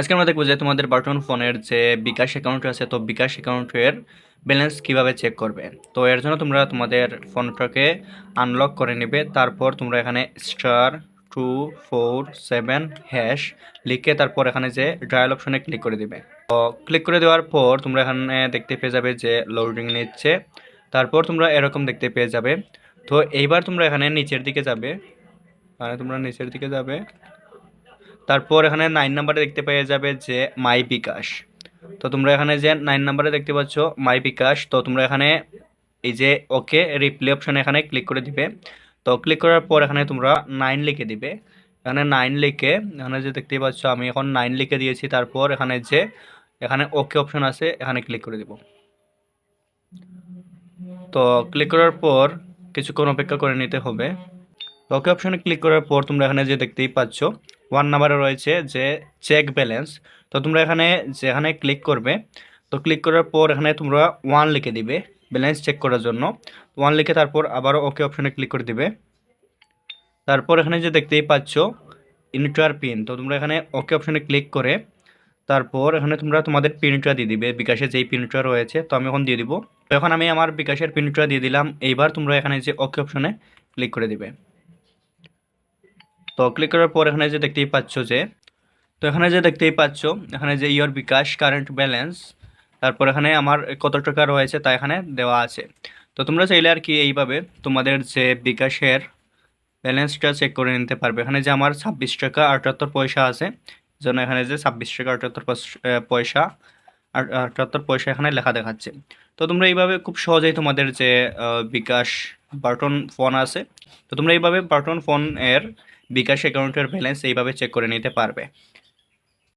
আজকে আমরা দেখব যে তোমাদের বাটন ফোনের যে বিকাশ অ্যাকাউন্ট আছে, তো বিকাশ অ্যাকাউন্টের ব্যালেন্স কীভাবে চেক করবে? তো এর জন্য তোমরা তোমাদের ফোনটাকে আনলক করে নেবে। তারপর তোমরা এখানে star two four seven hash লিখে তারপর এখানে যে ডায়াল অপশনে ক্লিক করে দিবে। তো ক্লিক করে দেওয়ার পর তোমরা এখানে দেখতে পেয়ে যাবে যে লোডিং নিচ্ছে। তারপর তোমরা এরকম দেখতে পেয়ে যাবে। তো এইবার তোমরা এখানে নিচের দিকে যাবে। মানে তোমরা নিচের দিকে যাবে। তারপর এখানে নাইন নাম্বারে দেখতে পেয়ে যাবে যে মাই বিকাশ। তো তোমরা এখানে যে নাইন নাম্বারে দেখতে পাচ্ছ মাই বিকাশ, তো তোমরা এখানে এই যে ওকে রিপ্লে অপশানে এখানে ক্লিক করে দিবে। তো ক্লিক করার পর এখানে তোমরা নাইন লিখে দিবে। এখানে নাইন লিখে, এখানে যে দেখতে পাচ্ছ আমি এখন নাইন লিখে দিয়েছি, তারপর এখানে যে এখানে ওকে অপশন আছে, এখানে ক্লিক করে দিব। তো ক্লিক করার পর কিছুক্ষণ অপেক্ষা করে নিতে হবে। ওকে অপশনে ক্লিক করার পর তোমরা এখানে যে দেখতেই পাচ্ছ ওয়ান নাম্বারে রয়েছে যে চেক ব্যালেন্স তো তোমরা এখানে যেখানে ক্লিক করবে, তো ক্লিক করার পর এখানে তোমরা ওয়ান লিখে দিবে ব্যালেন্স চেক করার জন্য। ওয়ান লিখে তারপর আবারও ওকে অপশনে ক্লিক করে দিবে। তারপর এখানে যে দেখতেই পাচ্ছ ইন্টার পিন তো তোমরা এখানে ওকে অপশনে ক্লিক করে, তারপর এখানে তোমরা তোমাদের পিনটা দিয়ে দিবে, বিকাশে যেই পিনটা রয়েছে, তো আমি এখন দিয়ে দিব। এখন আমি আমার বিকাশের পিনটা দিয়ে দিলাম, এইবার তোমরা এখানে যে ওকে অপশনে ক্লিক করে দিবে। তো ক্লিক করার পর এখানে যে দেখতেই পাচ্ছ যে, তো এখানে যে দেখতেই পাচ্ছ, এখানে যে ইয়োর বিকাশ কারেন্ট ব্যালেন্স তারপর এখানে আমার কত টাকা রয়েছে তা এখানে দেওয়া আছে। তো তোমরা চাইলে আর কি এইভাবে তোমাদের যে বিকাশের ব্যালেন্সটা চেক করে নিতে পারবে। এখানে যে আমার ছাব্বিশ টাকা আটাত্তর পয়সা আছে জন্য এখানে যে ছাব্বিশ টাকা আটাত্তর পয়সা আট- আটাত্তর পয়সা এখানে লেখা দেখাচ্ছে। তো তোমরা এইভাবে খুব সহজেই তোমাদের যে বিকাশ বাটন ফোন আছে, তো তোমরা এইভাবে বাটন ফোন এর বিকাশ অ্যাকাউন্টের ব্যালেন্স এইভাবে চেক করে নিতে পারবে।